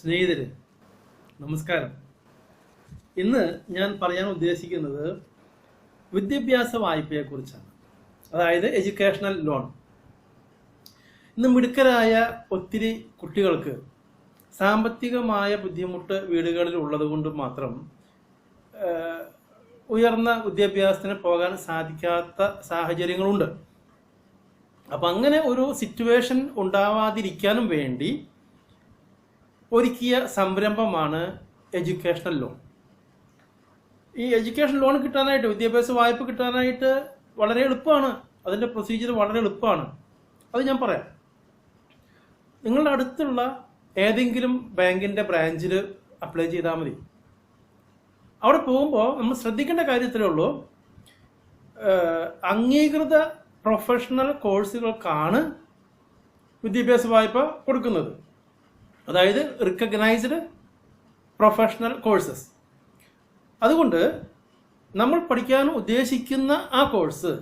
സ്നേഹിതരെ നമസ്കാരം. ഇന്ന് ഞാൻ പറയാൻ ഉദ്ദേശിക്കുന്നത് വിദ്യാഭ്യാസ വായ്പയെ കുറിച്ചാണ് അതായത് എഡ്യൂക്കേഷണൽ ലോൺ. ഇന്ന് മിടുക്കരായ ഒത്തിരി കുട്ടികൾക്ക് സാമ്പത്തികമായ ബുദ്ധിമുട്ട് വീടുകളിൽ ഉള്ളത് കൊണ്ട് മാത്രം ഉയർന്ന വിദ്യാഭ്യാസത്തിന് പോകാൻ സാധിക്കാത്ത സാഹചര്യങ്ങളുണ്ട്. അപ്പം അങ്ങനെ ഒരു സിറ്റുവേഷൻ ഉണ്ടാവാതിരിക്കാനും വേണ്ടി ഒരുക്കിയ സംരംഭമാണ് എഡ്യൂക്കേഷണൽ ലോൺ. ഈ എഡ്യൂക്കേഷൻ ലോൺ കിട്ടാനായിട്ട് വിദ്യാഭ്യാസ വായ്പ കിട്ടാനായിട്ട് വളരെ എളുപ്പമാണ്. അതിന്റെ പ്രൊസീജിയർ വളരെ എളുപ്പമാണ്. അത് ഞാൻ പറയാം. നിങ്ങളുടെ അടുത്തുള്ള ഏതെങ്കിലും ബാങ്കിന്റെ ബ്രാഞ്ചിൽ അപ്ലൈ ചെയ്താൽ മതി. അവിടെ പോകുമ്പോൾ നമ്മൾ ശ്രദ്ധിക്കേണ്ട കാര്യത്തിലേ ഉള്ളൂ. അംഗീകൃത പ്രൊഫഷണൽ കോഴ്സുകൾക്കാണ് വിദ്യാഭ്യാസ വായ്പ കൊടുക്കുന്നത്. അതായത് റിക്കഗ്നൈസ്ഡ് പ്രൊഫഷണൽ കോഴ്സസ് അതുകൊണ്ട് നമ്മൾ പഠിക്കാൻ ഉദ്ദേശിക്കുന്ന ആ കോഴ്സ്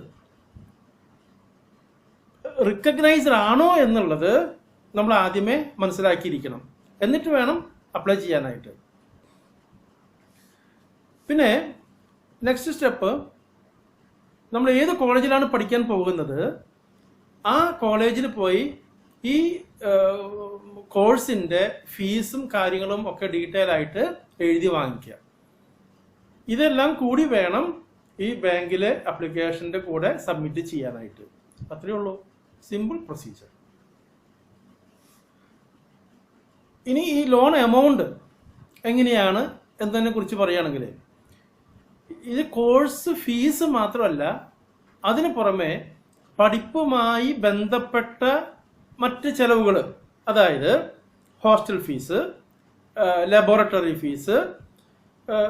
റിക്കഗ്നൈസ്ഡ് ആണോ എന്നുള്ളത് നമ്മൾ ആദ്യമേ മനസ്സിലാക്കിയിരിക്കണം. എന്നിട്ട് വേണം അപ്ലൈ ചെയ്യാനായിട്ട്. പിന്നെ നെക്സ്റ്റ് സ്റ്റെപ്പ് നമ്മൾ ഏത് കോളേജിലാണ് പഠിക്കാൻ പോകുന്നത്? ആ കോളേജിൽ പോയി ഈ കോഴ്സിന്റെ ഫീസും കാര്യങ്ങളും ഒക്കെ ഡീറ്റെയിൽ ആയിട്ട് എഴുതി വാങ്ങിക്കുക. ഇതെല്ലാം കൂടി വേണം ഈ ബാങ്കിലെ അപ്ലിക്കേഷന്റെ കൂടെ സബ്മിറ്റ് ചെയ്യാനായിട്ട്. അത്രയേ ഉള്ളൂ. സിമ്പിൾ പ്രൊസീജിയർ ഇനി ഈ ലോൺ എമൗണ്ട് എങ്ങനെയാണ് എന്നതിനെ കുറിച്ച് പറയുകയാണെങ്കിൽ ഇത് കോഴ്സ് ഫീസ് മാത്രമല്ല അതിന് പുറമെ പഠിപ്പുമായി ബന്ധപ്പെട്ട മറ്റ് ചെലവുകൾ അതായത് ഹോസ്റ്റൽ ഫീസ് ലബോറട്ടറി ഫീസ്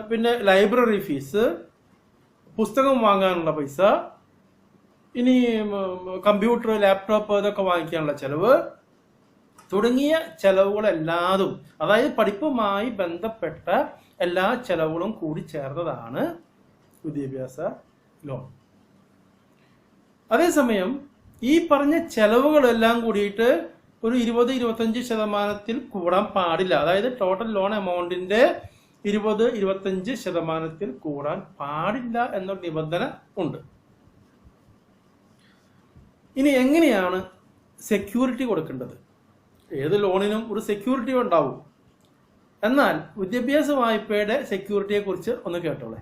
പിന്നെ ലൈബ്രറി ഫീസ് പുസ്തകം വാങ്ങാനുള്ള പൈസ ഇനി കമ്പ്യൂട്ടർ ലാപ്ടോപ്പ് ഇതൊക്കെ വാങ്ങിക്കാനുള്ള ചെലവ് തുടങ്ങിയ ചെലവുകളെല്ലാതും അതായത് പഠിപ്പുമായി ബന്ധപ്പെട്ട എല്ലാ ചെലവുകളും കൂടി ചേർന്നതാണ് വിദ്യാഭ്യാസ ലോൺ. അതേസമയം ഈ പറഞ്ഞ ചെലവുകളെല്ലാം കൂടിയിട്ട് ഒരു ഇരുപത് ഇരുപത്തഞ്ച് ശതമാനത്തിൽ കൂടാൻ പാടില്ല. അതായത് ടോട്ടൽ ലോൺ എമൗണ്ടിന്റെ ഇരുപത് ഇരുപത്തഞ്ച് ശതമാനത്തിൽ കൂടാൻ പാടില്ല എന്നൊരു നിബന്ധന ഉണ്ട്. ഇനി എങ്ങനെയാണ് സെക്യൂരിറ്റി കൊടുക്കേണ്ടത്? ഏത് ലോണിനും ഒരു സെക്യൂരിറ്റി ഉണ്ടാവും. എന്നാൽ വിദ്യാഭ്യാസ വായ്പയുടെ സെക്യൂരിറ്റിയെ കുറിച്ച് ഒന്ന് കേട്ടോളെ.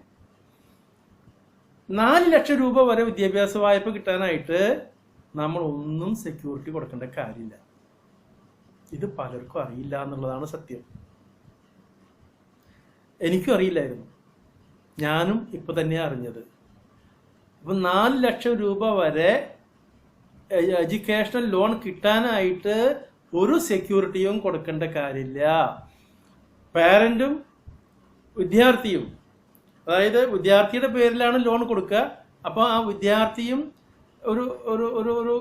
നാല് ലക്ഷം രൂപ വരെ വിദ്യാഭ്യാസ വായ്പ കിട്ടാനായിട്ട് നമ്മൾ ഒന്നും സെക്യൂരിറ്റി കൊടുക്കേണ്ട കാര്യമില്ല. ഇത് പലർക്കും അറിയില്ല എന്നുള്ളതാണ് സത്യം. എനിക്കും അറിയില്ലായിരുന്നു. ഞാനും ഇപ്പൊ തന്നെ അറിഞ്ഞത്. അപ്പൊ നാല് ലക്ഷം രൂപ വരെ എഡ്യൂക്കേഷണൽ ലോൺ കിട്ടാനായിട്ട് ഒരു സെക്യൂരിറ്റിയും കൊടുക്കേണ്ട കാര്യമില്ല. പാരന്റും വിദ്യാർത്ഥിയും. അതായത് വിദ്യാർത്ഥിയുടെ പേരിലാണ് ലോൺ കൊടുക്കുക. അപ്പോൾ ആ വിദ്യാർത്ഥിയും ഒരു ഒരു ഒരു ഒരു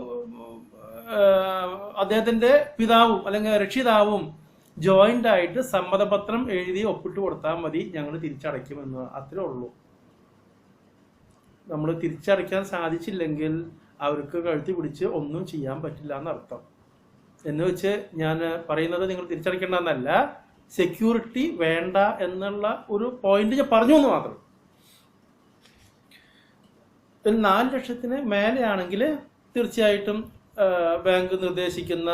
അദ്ദേഹത്തിന്റെ പിതാവും അല്ലെങ്കിൽ രക്ഷിതാവും ജോയിന്റ് ആയിട്ട് സമ്മതപത്രം എഴുതി ഒപ്പിട്ട് കൊടുത്താൽ മതി ഞങ്ങൾ തിരിച്ചടയ്ക്കുമെന്ന് അത്രേ ഉള്ളൂ. നമ്മൾ തിരിച്ചടയ്ക്കാൻ സാധിച്ചില്ലെങ്കിൽ അവർക്ക് കഴുത്തി പിടിച്ച് ഒന്നും ചെയ്യാൻ പറ്റില്ല എന്നർത്ഥം. എന്ന് വെച്ച് ഞാൻ പറയുന്നത് നിങ്ങൾ തിരിച്ചടയ്ക്കേണ്ടെന്നല്ല സെക്യൂരിറ്റി വേണ്ട എന്നുള്ള ഒരു പോയിന്റ് ഞാൻ പറഞ്ഞു എന്ന് മാത്രം. ഒരു നാല് ലക്ഷത്തിന് മേലെയാണെങ്കിൽ തീർച്ചയായിട്ടും ബാങ്ക് നിർദ്ദേശിക്കുന്ന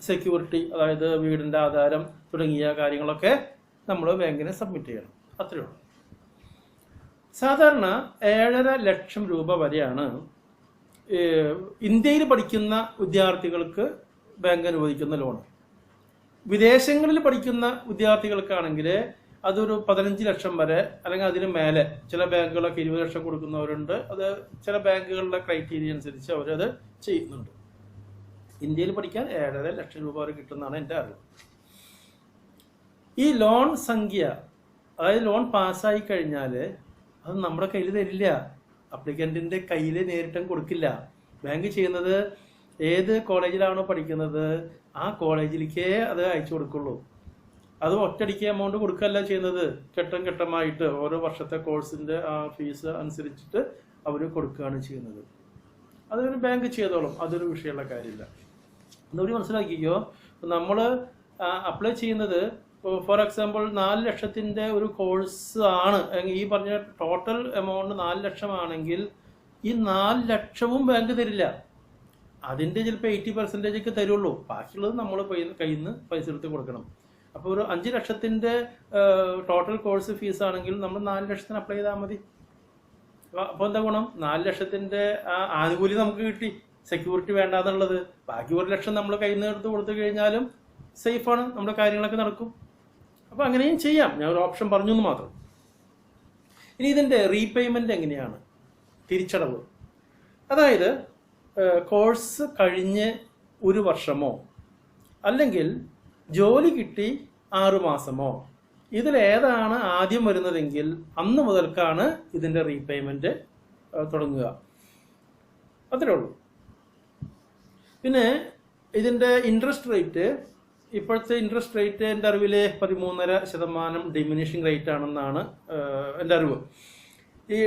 സെക്യൂരിറ്റി അതായത് വീടിന്റെ ആധാരം തുടങ്ങിയ കാര്യങ്ങളൊക്കെ നമ്മൾ ബാങ്കിന് സബ്മിറ്റ് ചെയ്യണം. അത്രയേ ഉള്ളൂ. സാധാരണ ഏഴര ലക്ഷം രൂപ വരെയാണ് ഇന്ത്യയിൽ പഠിക്കുന്ന വിദ്യാർത്ഥികൾക്ക് ബാങ്ക് അനുവദിക്കുന്ന ലോൺ വിദേശങ്ങളിൽ പഠിക്കുന്ന വിദ്യാർത്ഥികൾക്കാണെങ്കിൽ അതൊരു പതിനഞ്ച് ലക്ഷം വരെ അല്ലെങ്കിൽ അതിന് മേലെ. ചില ബാങ്കുകളൊക്കെ ഇരുപത് ലക്ഷം കൊടുക്കുന്നവരുണ്ട്. അത് ചില ബാങ്കുകളുടെ ക്രൈറ്റീരിയ അനുസരിച്ച് അവരത് ചെയ്യുന്നുണ്ട്. ഇന്ത്യയിൽ പഠിക്കാൻ ഏഴര ലക്ഷം രൂപ വരെ കിട്ടുന്നതാണ് എന്റെ അറിവ്. ഈ ലോൺ സംഖ്യ അതായത് ലോൺ പാസ്സായി കഴിഞ്ഞാൽ അത് നമ്മുടെ കയ്യിൽ തരില്ല അപ്ലിക്കന്റിന്റെ കയ്യിൽ നേരിട്ടും കൊടുക്കില്ല. ബാങ്ക് ചെയ്യുന്നത് ഏത് കോളേജിലാണോ പഠിക്കുന്നത് ആ കോളേജിലേക്കേ അത് അയച്ചു കൊടുക്കുള്ളൂ. അത് ഒറ്റടിക്ക് എമൗണ്ട് കൊടുക്കുകയല്ല ചെയ്യുന്നത്. ഘട്ടം ഘട്ടമായിട്ട് ഓരോ വർഷത്തെ കോഴ്സിന്റെ ആ ഫീസ് അനുസരിച്ചിട്ട് അവർ കൊടുക്കുകയാണ് ചെയ്യുന്നത്. അതൊരു ബാങ്ക് ചെയ്തോളും. അതൊരു വിഷയമുള്ള കാര്യമില്ല. എന്നൊരു മനസ്സിലാക്കിക്കോ? നമ്മൾ അപ്ലൈ ചെയ്യുന്നത് ഫോർ എക്സാമ്പിൾ നാല് ലക്ഷത്തിന്റെ ഒരു കോഴ്സ് ആണ്. ഈ പറഞ്ഞ ടോട്ടൽ എമൗണ്ട് നാല് ലക്ഷമാണെങ്കിൽ ഈ നാല് ലക്ഷവും ബാങ്ക് തരില്ല. അതിന്റെ ചിലപ്പോൾ എയ്റ്റി പെർസെന്റേജ് ഒക്കെ തരുള്ളൂ. ബാക്കിയുള്ളത് നമ്മൾ കയ്യിൽ നിന്ന് പൈസ എടുത്ത് കൊടുക്കണം. അപ്പോൾ ഒരു അഞ്ച് ലക്ഷത്തിന്റെ ടോട്ടൽ കോഴ്സ് ഫീസ് ആണെങ്കിൽ നമ്മൾ നാല് ലക്ഷത്തിന് അപ്ലൈ ചെയ്താൽ മതി. അപ്പോൾ എന്താ ഗുണം? നാല് ലക്ഷത്തിന്റെ ആ ആനുകൂല്യം നമുക്ക് കിട്ടി. സെക്യൂരിറ്റി വേണ്ടാന്നുള്ളത്. ബാക്കി ഒരു ലക്ഷം നമ്മൾ കയ്യിൽ നിന്ന് എടുത്ത് കൊടുത്തു കഴിഞ്ഞാലും സേഫാണ് നമ്മുടെ കാര്യങ്ങളൊക്കെ നടക്കും. അപ്പോൾ അങ്ങനെയും ചെയ്യാം. ഞാൻ ഒരു ഓപ്ഷൻ പറഞ്ഞു എന്ന് മാത്രം. ഇനി ഇതിന്റെ റീപേയ്മെന്റ് എങ്ങനെയാണ്? തിരിച്ചടവ്. അതായത് കോഴ്സ് കഴിഞ്ഞ് ഒരു വർഷമോ അല്ലെങ്കിൽ ജോലി കിട്ടി ആറുമാസമോ ഇതിലേതാണ് ആദ്യം വരുന്നതെങ്കിൽ അന്ന് മുതൽക്കാണ് ഇതിന്റെ റീപേയ്മെന്റ് തുടങ്ങുക. അത്രേ ഉള്ളൂ. പിന്നെ ഇതിന്റെ ഇൻട്രസ്റ്റ് റേറ്റ് ഇപ്പോഴത്തെ ഇൻട്രസ്റ്റ് റേറ്റ് എന്റെ അറിവിൽ പതിമൂന്നര ശതമാനം ഡിമിനിഷിങ് റേറ്റ് ആണെന്നാണ് എന്റെ അറിവ്. ഈ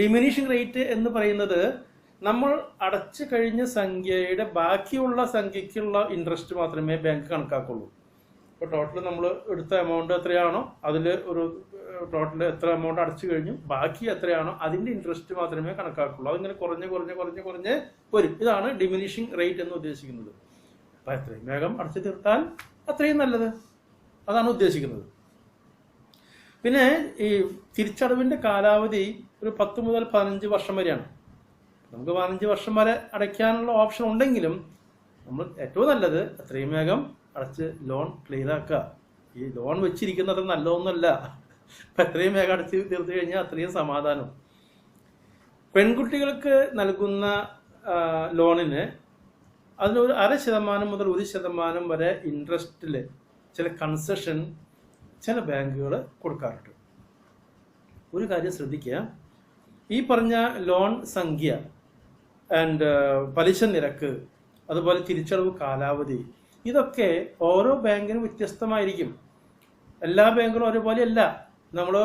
ഡിമിനിഷിംഗ് റേറ്റ് എന്ന് പറയുന്നത് നമ്മൾ അടച്ചു കഴിഞ്ഞ സംഖ്യയുടെ ബാക്കിയുള്ള സംഖ്യയ്ക്കുള്ള ഇൻട്രസ്റ്റ് മാത്രമേ ബാങ്ക് കണക്കാക്കുള്ളൂ. ഇപ്പോൾ ടോട്ടൽ നമ്മൾ എടുത്ത എമൗണ്ട് എത്രയാണോ അതിൽ ഒരു ടോട്ടൽ എത്ര എമൗണ്ട് അടച്ചു കഴിഞ്ഞു ബാക്കി എത്രയാണോ അതിന്റെ ഇൻട്രസ്റ്റ് മാത്രമേ കണക്കാക്കുള്ളൂ. അതിങ്ങനെ കുറഞ്ഞ് കുറഞ്ഞ് കുറഞ്ഞ് കുറഞ്ഞ് വരും. ഇതാണ് ഡിമിനിഷിംഗ് റേറ്റ് എന്ന് ഉദ്ദേശിക്കുന്നത്. അപ്പം എത്രയും വേഗം അടച്ചു തീർത്താൽ അത്രയും നല്ലത്. അതാണ് ഉദ്ദേശിക്കുന്നത്. പിന്നെ ഈ തിരിച്ചടവിന്റെ കാലാവധി ഒരു പത്ത് മുതൽ പതിനഞ്ച് വർഷം വരെയാണ്. നമുക്ക് പതിനഞ്ച് വർഷം വരെ അടയ്ക്കാനുള്ള ഓപ്ഷൻ ഉണ്ടെങ്കിലും നമ്മൾ ഏറ്റവും നല്ലത് എത്രയും വേഗം അടച്ച് ലോൺ ക്ലിയർ ആക്കുക. ഈ ലോൺ വെച്ചിരിക്കുന്നത് നല്ലതൊന്നുമല്ല. അപ്പം എത്രയും വേഗം അടച്ച് തീർത്തു കഴിഞ്ഞാൽ അത്രയും സമാധാനം. പെൺകുട്ടികൾക്ക് നൽകുന്ന ലോണിന് അതിനൊരു അര ശതമാനം മുതൽ ഒരു ശതമാനം വരെ ഇൻട്രസ്റ്റിൽ ചില കൺസെഷൻ ചില ബാങ്കുകൾ കൊടുക്കാറുണ്ട്. ഒരു കാര്യം ശ്രദ്ധിക്കുക. ഈ പറഞ്ഞ ലോൺ സംഖ്യ ആൻഡ് പലിശ നിരക്ക് അതുപോലെ തിരിച്ചടവ് കാലാവധി ഇതൊക്കെ ഓരോ ബാങ്കിനും വ്യത്യസ്തമായിരിക്കും. എല്ലാ ബാങ്കുകളും ഒരുപോലെയല്ല നമ്മൾ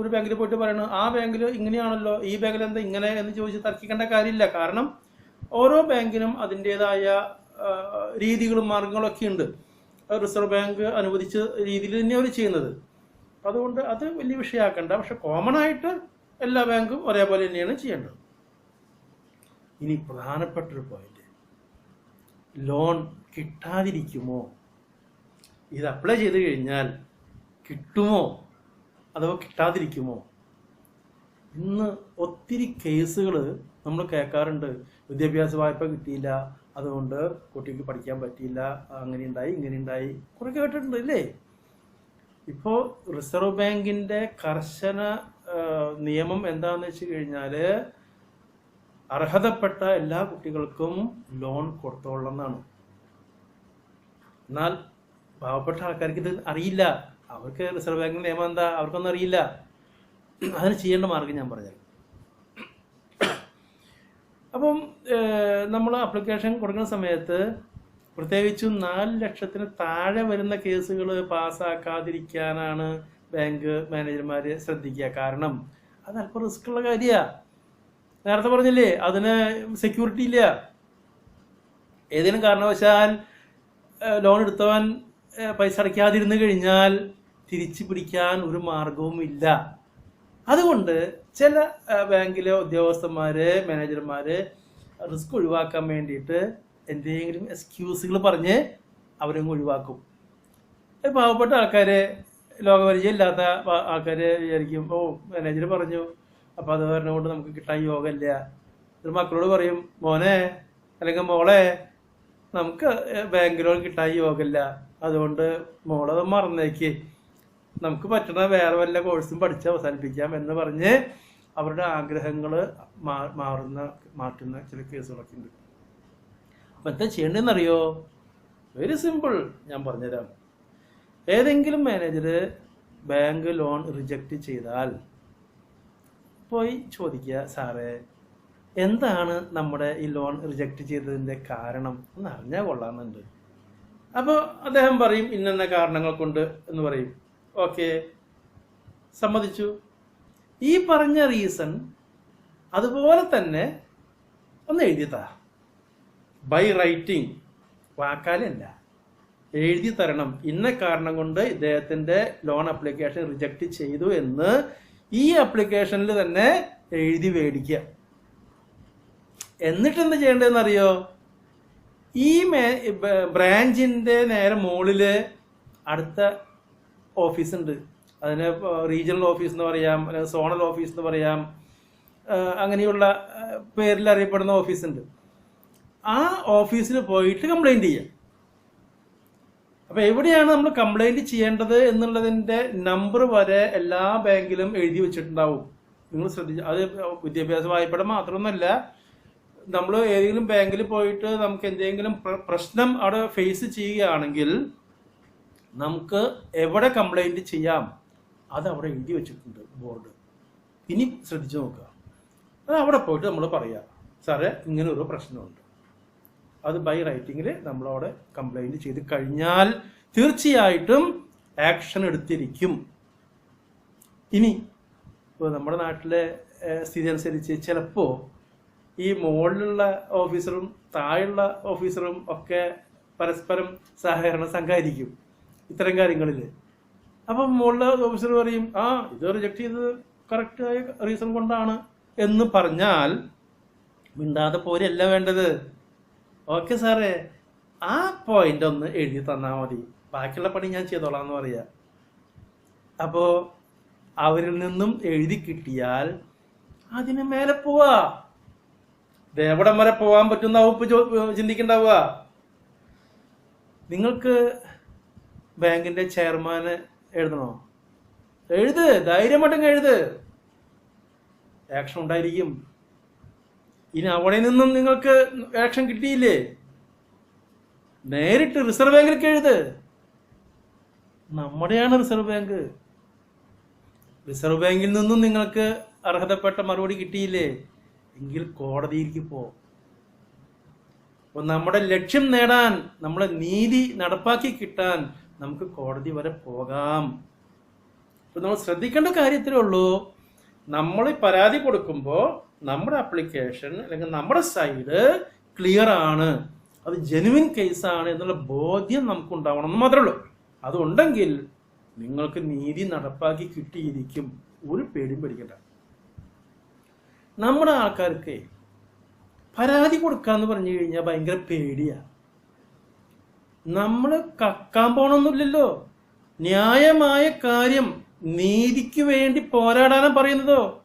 ഒരു ബാങ്കിൽ പോയിട്ട് പറയണു ആ ബാങ്കിൽ ഇങ്ങനെയാണല്ലോ ഈ ബാങ്കിൽ എന്താ ഇങ്ങനെ? എന്ന് ചോദിച്ച് തർക്കിക്കേണ്ട കാര്യമില്ല. കാരണം ഓരോ ബാങ്കിനും അതിന്റെതായ രീതികളും മാർഗങ്ങളൊക്കെ ഉണ്ട്. റിസർവ് ബാങ്ക് അനുവദിച്ച രീതിയിൽ തന്നെയാണ് ചെയ്യുന്നത്. അതുകൊണ്ട് അത് വലിയ വിഷയമാക്കണ്ട. പക്ഷെ കോമൺ ആയിട്ട് എല്ലാ ബാങ്കും ഒരേപോലെ തന്നെയാണ് ചെയ്യേണ്ടത്. ഇനി പ്രധാനപ്പെട്ടൊരു പോയിന്റ് ലോൺ കിട്ടാതിരിക്കുമോ? ഇത് അപ്ലൈ ചെയ്ത് കഴിഞ്ഞാൽ കിട്ടുമോ? അഥവാ കിട്ടാതിരിക്കുമോ? ഇന്ന് ഒത്തിരി കേസുകൾ നമ്മൾ കേൾക്കാറുണ്ട്. വിദ്യാഭ്യാസ വായ്പ കിട്ടിയില്ല അതുകൊണ്ട് കുട്ടിക്ക് പഠിക്കാൻ പറ്റിയില്ല അങ്ങനെ ഉണ്ടായി ഇങ്ങനെ ഉണ്ടായി കുറെ കേട്ടിട്ടുണ്ട് അല്ലേ? ഇപ്പോൾ റിസർവ് ബാങ്കിന്റെ കർശന നിയമം എന്താണെന്ന് വെച്ച് കഴിഞ്ഞാൽ അർഹതപ്പെട്ട എല്ലാ കുട്ടികൾക്കും ലോൺ കൊടുത്തോളണം എന്നാണ് എന്നാൽ പാവപ്പെട്ട ആൾക്കാർക്ക് ഇത് അറിയില്ല. അവർക്ക് റിസർവ് ബാങ്കിന്റെ നിയമം എന്താ? അവർക്കൊന്നും അറിയില്ല. അതിന് ചെയ്യേണ്ട മാർഗം ഞാൻ പറഞ്ഞു അപ്പം നമ്മൾ അപ്ലിക്കേഷൻ കൊടുക്കുന്ന സമയത്ത് പ്രത്യേകിച്ചും നാല് ലക്ഷത്തിന് താഴെ വരുന്ന കേസുകൾ പാസ്സാക്കാതിരിക്കാനാണ് ബാങ്ക് മാനേജർമാർ ശ്രദ്ധിക്കുക. കാരണം അത് അല്പം റിസ്ക്കുള്ള കാര്യമാണ് നേരത്തെ പറഞ്ഞില്ലേ അതിന് സെക്യൂരിറ്റി ഇല്ല. ഏതെങ്കിലും കാരണവശാൽ ലോൺ എടുത്തവൻ പൈസ അടയ്ക്കാതിരുന്നു കഴിഞ്ഞാൽ തിരിച്ചു പിടിക്കാൻ ഒരു മാർഗവും ഇല്ല. അതുകൊണ്ട് ചില ബാങ്കിലെ ഉദ്യോഗസ്ഥന്മാർ മാനേജർമാർ റിസ്ക് ഒഴിവാക്കാൻ വേണ്ടിയിട്ട് എന്തെങ്കിലും എക്സ്ക്യൂസുകൾ പറഞ്ഞ് അവരങ്ങ് ഒഴിവാക്കും. പാവപ്പെട്ട ആൾക്കാർ ലോകപരിചയം ഇല്ലാത്ത ആൾക്കാർ വിചാരിക്കും ഓ മാനേജർ പറഞ്ഞു അപ്പൊ അത് കാരണം കൊണ്ട് നമുക്ക് കിട്ടാൻ യോഗമില്ല ഒരു മക്കളോട് പറയും മോനെ അല്ലെങ്കിൽ മോളെ നമുക്ക് ബാങ്ക് ലോൺ കിട്ടാൻ യോഗമില്ല അതുകൊണ്ട് മോളത് മറന്നേക്ക്. നമുക്ക് പറ്റുന്ന വേറെ വല്ല കോഴ്സും പഠിച്ച് അവസാനിപ്പിക്കാം എന്ന് പറഞ്ഞ് അവരുടെ ആഗ്രഹങ്ങൾ മാറുന്ന മാറ്റുന്ന ചില കേസുകളൊക്കെ ഉണ്ട്. അപ്പം എന്താ ചെയ്യേണ്ടതെന്നറിയോ? വെരി സിമ്പിൾ ഞാൻ പറഞ്ഞുതരാം. ഏതെങ്കിലും മാനേജർ ബാങ്ക് ലോൺ റിജക്റ്റ് ചെയ്താൽ പോയി ചോദിക്കുക സാറേ എന്താണ് നമ്മുടെ ഈ ലോൺ റിജക്റ്റ് ചെയ്തതിന്റെ കാരണം? എന്ന് അറിഞ്ഞാൽ കൊള്ളാമെന്നുണ്ട്. അപ്പോൾ അദ്ദേഹം പറയും ഇന്നെന്ന കാരണങ്ങൾ കൊണ്ട് എന്ന് പറയും. ഓക്കെ. സമ്മതിച്ചു. ഈ പറഞ്ഞ റീസൺ അതുപോലെ തന്നെ ഒന്ന് എഴുതിത്താ ബൈ റൈറ്റിംഗ് വാക്കാലല്ല. എഴുതി തരണം. ഇന്ന കാരണം കൊണ്ട് ഇദ്ദേഹത്തിന്റെ ലോൺ അപ്ലിക്കേഷൻ റിജക്റ്റ് ചെയ്തു എന്ന് ഈ ആപ്ലിക്കേഷനിൽ തന്നെ എഴുതി മേടിക്കുക എന്നിട്ട് എന്ത് ചെയ്യേണ്ടതെന്ന് അറിയോ ഈ മേ ബ്രാഞ്ചിന്റെ നേരെ മുകളിൽ അടുത്ത ഓഫീസ് ഉണ്ട്. അതിന് റീജിയണൽ ഓഫീസ് എന്ന് പറയാം സോണൽ ഓഫീസ് എന്ന് പറയാം അങ്ങനെയുള്ള പേരിൽ അറിയപ്പെടുന്ന ഓഫീസ് ഉണ്ട്. ആ ഓഫീസിൽ പോയിട്ട് കംപ്ലൈന്റ് ചെയ്യാം. അപ്പൊ എവിടെയാണ് നമ്മൾ കംപ്ലൈന്റ് ചെയ്യേണ്ടത് എന്നുള്ളതിന്റെ നമ്പർ വരെ എല്ലാ ബാങ്കിലും എഴുതി വെച്ചിട്ടുണ്ടാവും. നിങ്ങൾ ശ്രദ്ധിച്ചു അത് വിദ്യാഭ്യാസ വായ്പയുടെ മാത്രമൊന്നുമല്ല നമ്മൾ ഏതെങ്കിലും ബാങ്കിൽ പോയിട്ട് നമുക്ക് എന്തെങ്കിലും പ്രശ്നം അവിടെ ഫേസ് ചെയ്യുകയാണെങ്കിൽ നമുക്ക് എവിടെ കംപ്ലൈന്റ് ചെയ്യാം? അത് അവിടെ എഴുതി വെച്ചിട്ടുണ്ട് ബോർഡ് ഇനി ശ്രദ്ധിച്ചു നോക്കുക. അത് അവിടെ പോയിട്ട് നമ്മൾ പറയാം. സാറേ ഇങ്ങനെ ഒരു പ്രശ്നമുണ്ട്. അത് ബൈ റൈറ്റിങ്ങിൽ നമ്മളവിടെ കംപ്ലൈന്റ് ചെയ്ത് കഴിഞ്ഞാൽ തീർച്ചയായിട്ടും ആക്ഷൻ എടുത്തിരിക്കും. ഇനി ഇപ്പോൾ നമ്മുടെ നാട്ടിലെ സ്ഥിതി അനുസരിച്ച് ചിലപ്പോൾ ഈ മുകളിലുള്ള ഓഫീസറും താഴെയുള്ള ഓഫീസറും ഒക്കെ പരസ്പരം സഹകരണ സംഘായിരിക്കും ഇത്തരം കാര്യങ്ങളിൽ അപ്പം മുകളിലെ ഓഫീസർ പറയും ആ ഇത് റിജക്ട് ചെയ്തത് കറക്റ്റായ റീസൺ കൊണ്ടാണ് എന്ന് പറഞ്ഞാൽ മിണ്ടാതെ പോരല്ല വേണ്ടത്. ഓക്കെ സാറേ ആ പോയിന്റ് ഒന്ന് എഴുതി തന്നാൽ മതി. ബാക്കിയുള്ള പണി ഞാൻ ചെയ്തോളാം എന്ന് പറയാ. അപ്പോ അവരിൽ നിന്നും എഴുതി കിട്ടിയാൽ അതിന് മേലെ പോവാ. ദേവടം വരെ പോവാൻ പറ്റുന്ന വകുപ്പ് ചിന്തിക്കണ്ടാവുക. നിങ്ങൾക്ക് ബാങ്കിന്റെ ചെയർമാന് എഴുതണോ? എഴുത് ധൈര്യമായിട്ടും എഴുത്. ആക്ഷൻ ഉണ്ടായിരിക്കും. ഇനി അവിടെ നിന്നും നിങ്ങൾക്ക് ആക്ഷൻ കിട്ടിയില്ലേ? നേരിട്ട് റിസർവ് ബാങ്കിലേക്ക് എഴുത്. നമ്മുടെയാണ് റിസർവ് ബാങ്ക് റിസർവ് ബാങ്കിൽ നിന്നും നിങ്ങൾക്ക് അർഹതപ്പെട്ട മറുപടി കിട്ടിയില്ലേ? എങ്കിൽ കോടതിയിലേക്ക് പോ. അപ്പോൾ നമ്മുടെ ലക്ഷ്യം നേടാൻ നമ്മുടെ നീതി നടപ്പാക്കി കിട്ടാൻ നമുക്ക് കോടതി വരെ പോകാം. അപ്പോൾ നമ്മൾ ശ്രദ്ധിക്കേണ്ട കാര്യത്തിലേ ഉള്ളൂ. നമ്മൾ പരാതി കൊടുക്കുമ്പോൾ നമ്മുടെ അപ്ലിക്കേഷൻ അല്ലെങ്കിൽ നമ്മുടെ സൈഡ് ക്ലിയർ ആണ്. അത് ജെനുവിൻ കേസാണ് എന്നുള്ള ബോധ്യം നമുക്ക് ഉണ്ടാവണം എന്ന് മാത്രമേ ഉള്ളൂ. അതുണ്ടെങ്കിൽ നിങ്ങൾക്ക് നീതി നടപ്പാക്കി കിട്ടിയിരിക്കും. ഒരു പേടിയും പേടിക്കണ്ട. നമ്മുടെ ആൾക്കാർക്ക് പരാതി കൊടുക്കാന്ന് പറഞ്ഞു കഴിഞ്ഞാൽ ഭയങ്കര പേടിയാ. നമ്മൾ കക്കാൻ പോണൊന്നുമില്ലല്ലോ. ന്യായമായ കാര്യം നീതിക്ക് വേണ്ടി പോരാടാനാണ് പറയുന്നതോ?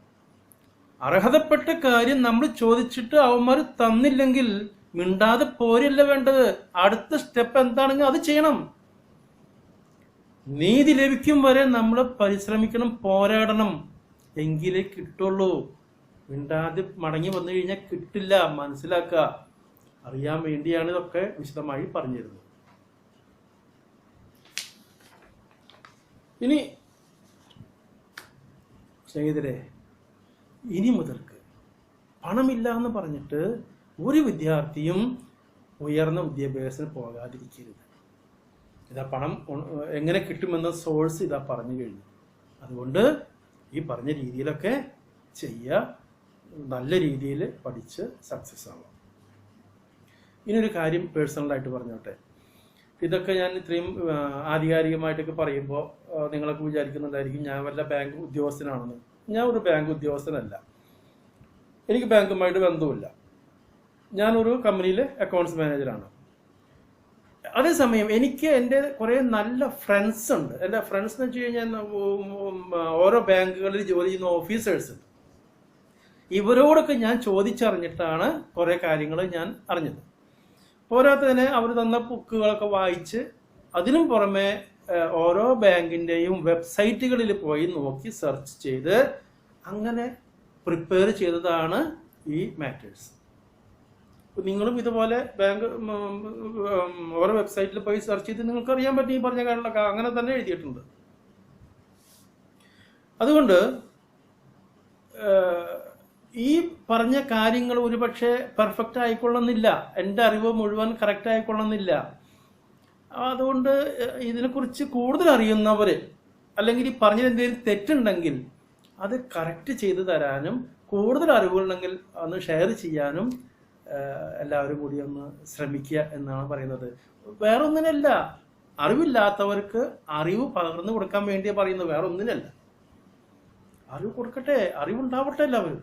അർഹതപ്പെട്ട കാര്യം നമ്മൾ ചോദിച്ചിട്ട് അവന്മാർ തന്നില്ലെങ്കിൽ മിണ്ടാതെ പോരല്ല വേണ്ടത്? അടുത്ത സ്റ്റെപ്പ് എന്താണെങ്കിൽ അത് ചെയ്യണം. നീതി ലഭിക്കും വരെ നമ്മൾ പരിശ്രമിക്കണം പോരാടണം. എങ്കിലേ കിട്ടുള്ളൂ. മിണ്ടാതെ മടങ്ങി വന്നു കഴിഞ്ഞാൽ കിട്ടില്ല മനസ്സിലാക്കുക. അറിയാൻ വേണ്ടിയാണ് ഇതൊക്കെ വിശദമായി പറഞ്ഞിരുന്നത്. ഇനി സ്നേഹിതരെ ഇനി മുതൽക്ക് പണമില്ല എന്ന് പറഞ്ഞിട്ട് ഒരു വിദ്യാർത്ഥിയും ഉയർന്ന വിദ്യാഭ്യാസത്തിന് പോകാതിരിക്കരുത്. ഇതാ പണം എങ്ങനെ കിട്ടുമെന്ന സോഴ്സ് ഇതാ പറഞ്ഞു കഴിഞ്ഞു. അതുകൊണ്ട് ഈ പറഞ്ഞ രീതിയിലൊക്കെ ചെയ്യുക നല്ല രീതിയിൽ പഠിച്ച് സക്സസ് ആവാം. ഇനിയൊരു കാര്യം പേഴ്സണലായിട്ട് പറഞ്ഞോട്ടെ. ഇതൊക്കെ ഞാൻ ഇത്രയും ആധികാരികമായിട്ടൊക്കെ പറയുമ്പോൾ നിങ്ങളൊക്കെ വിചാരിക്കുന്നുണ്ടായിരിക്കും ഞാൻ വല്ല ബാങ്ക് ഉദ്യോഗസ്ഥനാണെന്ന്. ഞാൻ ഒരു ബാങ്ക് ഉദ്യോഗസ്ഥനല്ല. എനിക്ക് ബാങ്കുമായിട്ട് ബന്ധവുമില്ല. ഞാനൊരു കമ്പനിയിലെ അക്കൗണ്ട്സ് മാനേജറാണ് അതേസമയം എനിക്ക് എന്റെ കുറേ നല്ല ഫ്രണ്ട്സ് ഉണ്ട്. എന്റെ ഫ്രണ്ട്സ് എന്ന് വെച്ച് കഴിഞ്ഞാൽ ഓരോ ബാങ്കുകളിൽ ജോലി ചെയ്യുന്ന ഓഫീസേഴ്സ് ഉണ്ട്. ഇവരോടൊക്കെ ഞാൻ ചോദിച്ചറിഞ്ഞിട്ടാണ് കുറേ കാര്യങ്ങൾ ഞാൻ അറിഞ്ഞത്. പോരാത്തതിന് അവർ തന്ന ബുക്കുകളൊക്കെ വായിച്ച് അതിനും പുറമെ ഓരോ ബാങ്കിന്റെയും വെബ്സൈറ്റുകളിൽ പോയി നോക്കി സെർച്ച് ചെയ്ത് അങ്ങനെ പ്രിപ്പയർ ചെയ്തതാണ് ഈ മാറ്റേഴ്സ്. നിങ്ങളും ഇതുപോലെ ബാങ്ക് ഓരോ വെബ്സൈറ്റിൽ പോയി സെർച്ച് ചെയ്ത് നിങ്ങൾക്ക് അറിയാൻ പറ്റും ഈ പറഞ്ഞ കാര്യങ്ങളൊക്കെ അങ്ങനെ തന്നെ എഴുതിയിട്ടുണ്ട്. അതുകൊണ്ട് ഈ പറഞ്ഞ കാര്യങ്ങൾ ഒരുപക്ഷെ പെർഫെക്റ്റ് ആയിക്കൊള്ളുന്നില്ല. എന്റെ അറിവ് മുഴുവൻ കറക്റ്റ് ആയിക്കൊള്ളുന്നില്ല. അതുകൊണ്ട് ഇതിനെക്കുറിച്ച് കൂടുതൽ അറിയുന്നവർ അല്ലെങ്കിൽ ഈ പറഞ്ഞത് എന്തെങ്കിലും തെറ്റുണ്ടെങ്കിൽ അത് കറക്റ്റ് ചെയ്തു തരാനും കൂടുതൽ അറിവുകളുണ്ടെങ്കിൽ ഒന്ന് ഷെയർ ചെയ്യാനും എല്ലാവരും കൂടി ഒന്ന് ശ്രമിക്കുക എന്നാണ് പറയുന്നത്. വേറെ ഒന്നിനല്ല അറിവില്ലാത്തവർക്ക് അറിവ് പകർന്നു കൊടുക്കാൻ വേണ്ടിയാണ് പറയുന്നത് വേറെ ഒന്നിനല്ല അറിവ് കൊടുക്കട്ടെ അറിവുണ്ടാവട്ടെ എല്ലാവരും.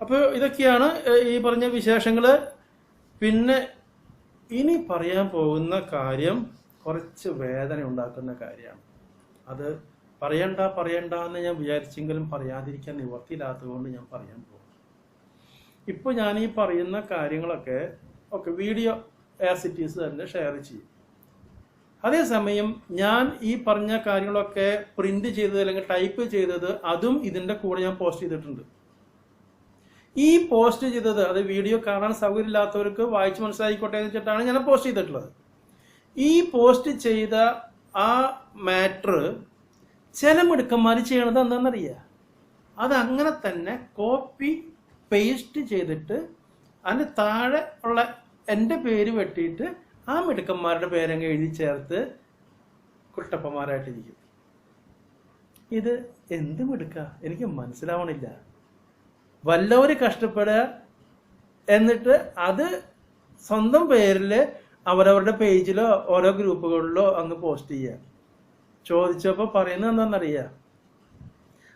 അപ്പോൾ ഇതൊക്കെയാണ് ഈ പറഞ്ഞ വിശേഷങ്ങൾ. പിന്നെ ഇനി പറയാൻ പോകുന്ന കാര്യം കുറച്ച് വേദന ഉണ്ടാക്കുന്ന കാര്യമാണ്. അത് പറയണ്ട പറയണ്ട എന്ന് ഞാൻ വിചാരിച്ചെങ്കിലും പറയാതിരിക്കാൻ നിവർത്തിയില്ലാത്തതുകൊണ്ട് ഞാൻ പറയാൻ പോകും ഇപ്പോൾ ഞാൻ ഈ പറയുന്ന കാര്യങ്ങളൊക്കെ ഒക്കെ വീഡിയോ ആസ് ഇറ്റ് ഈസ് തന്നെ ഷെയർ ചെയ്യും. അതേസമയം ഞാൻ ഈ പറഞ്ഞ കാര്യങ്ങളൊക്കെ പ്രിന്റ് ചെയ്തത് അല്ലെങ്കിൽ ടൈപ്പ് ചെയ്തത് അതും ഇതിന്റെ കൂടെ ഞാൻ പോസ്റ്റ് ചെയ്തിട്ടുണ്ട്. ഈ പോസ്റ്റ് ചെയ്തത് അത് വീഡിയോ കാണാൻ സൗകര്യമില്ലാത്തവർക്ക് വായിച്ച് മനസ്സിലായിക്കോട്ടെ എന്ന് വെച്ചിട്ടാണ് ഞാൻ പോസ്റ്റ് ചെയ്തിട്ടുള്ളത്. ഈ പോസ്റ്റ് ചെയ്ത ആ മാറ്റർ ചില മിടുക്കന്മാർ ചെയ്യണത് എന്താണെന്നറിയാം? അത് അങ്ങനെ തന്നെ കോപ്പി പേസ്റ്റ് ചെയ്തിട്ട് അതിന് താഴെ ഉള്ള എന്റെ പേര് വെട്ടിയിട്ട് ആ മിടുക്കന്മാരുടെ പേരങ്ങ് എഴുതി ചേർത്ത് കുട്ടപ്പന്മാരായിട്ടിരിക്കും. ഇത് എന്ത് മിടുക്ക? എനിക്ക് മനസ്സിലാവണില്ല. വല്ലവര് കഷ്ടപ്പെടുക എന്നിട്ട് അത് സ്വന്തം പേരിൽ അവരവരുടെ പേജിലോ ഓരോ ഗ്രൂപ്പുകളിലോ അങ്ങ് പോസ്റ്റ് ചെയ്യുക. ചോദിച്ചപ്പോൾ പറയുന്നത് എന്താണെന്നറിയാം?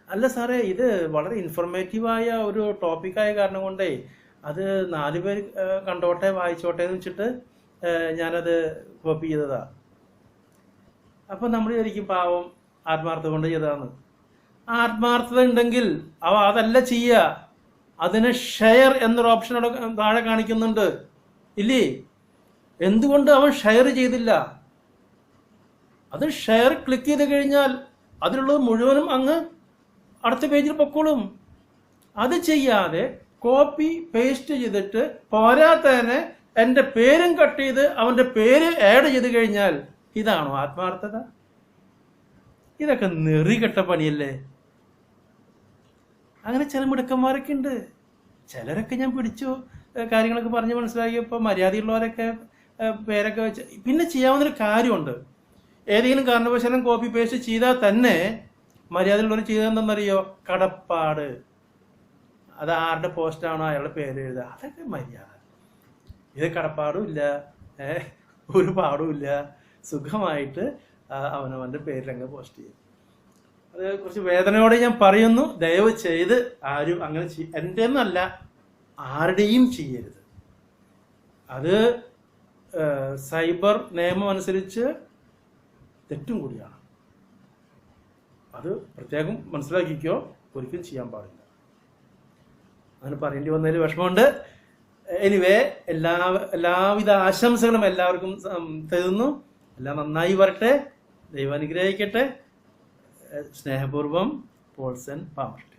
അല്ല സാറേ ഇത് വളരെ ഇൻഫോർമേറ്റീവായ ഒരു ടോപ്പിക്കായ കാരണം കൊണ്ടേ അത് നാല് പേര് കണ്ടോട്ടെ വായിച്ചോട്ടെ എന്ന് വെച്ചിട്ട് ഞാനത് കോപ്പി ചെയ്തതാ. അപ്പം നമ്മൾ ചോദിക്കും പാവം ആത്മാർത്ഥത കൊണ്ട് ചെയ്തതാണ് ആത്മാർത്ഥത ഉണ്ടെങ്കിൽ അവ അതല്ല ചെയ്യുക. അതിന് ഷെയർ എന്നൊരു ഓപ്ഷൻ താഴെ കാണിക്കുന്നുണ്ട്. ഇല്ലേ? എന്തുകൊണ്ട് അവൻ ഷെയർ ചെയ്തില്ല? അത് ഷെയർ ക്ലിക്ക് ചെയ്ത് കഴിഞ്ഞാൽ അതിലുള്ളത് മുഴുവനും അങ്ങ് അടുത്ത പേജിൽ പൊക്കോളും. അത് ചെയ്യാതെ കോപ്പി പേസ്റ്റ് ചെയ്തിട്ട് പോരാത്തേനെ എന്റെ പേരും കട്ട് ചെയ്ത് അവന്റെ പേര് ആഡ് ചെയ്ത് കഴിഞ്ഞാൽ ഇതാണോ ആത്മാർത്ഥത? ഇതൊക്കെ നെറികെട്ട പണിയല്ലേ? അങ്ങനെ ചില മിടുക്കന്മാരൊക്കെ ഉണ്ട് ചിലരൊക്കെ ഞാൻ പിടിച്ചു കാര്യങ്ങളൊക്കെ പറഞ്ഞ് മനസ്സിലാക്കിയപ്പോൾ മര്യാദയുള്ളവരൊക്കെ പേരൊക്കെ വെച്ച് പിന്നെ ചെയ്യാവുന്നൊരു കാര്യമുണ്ട്. ഏതെങ്കിലും കാരണവശാലും കോപ്പി പേസ്റ്റ് ചെയ്താൽ തന്നെ മര്യാദയുള്ളവർ ചെയ്തതെന്തെന്നറിയോ കടപ്പാട്. അത് ആരുടെ പോസ്റ്റാണോ അയാളുടെ പേര് എഴുതുക. അതൊക്കെ മര്യാദ. ഇത് കടപ്പാടും ഇല്ല. ഒരു പാടുമില്ല സുഖമായിട്ട് അവനവന്റെ പേരിലങ്ങ് പോസ്റ്റ് ചെയ്യും. അത് കുറച്ച് വേദനയോടെ ഞാൻ പറയുന്നു. ദയവ് ചെയ്ത് ആരും അങ്ങനെ ചെയ് എന്റെ എന്നല്ല ആരുടെയും ചെയ്യരുത്. അത് സൈബർ നിയമം അനുസരിച്ച് തെറ്റും കൂടിയാണ്. അത് പ്രത്യേകം മനസ്സിലാക്കിക്കോ ഒരിക്കലും ചെയ്യാൻ പാടില്ല. അങ്ങനെ പറയേണ്ടി വന്നതിൽ വിഷമമുണ്ട്. എനിവേ എല്ലാ എല്ലാവിധ ആശംസകളും എല്ലാവർക്കും തരുന്നു. എല്ലാം നന്നായി വരട്ടെ. ദൈവം അനുഗ്രഹിക്കട്ടെ. സ്നേഹപൂർവം പോൾസൻ പാമർട്ടി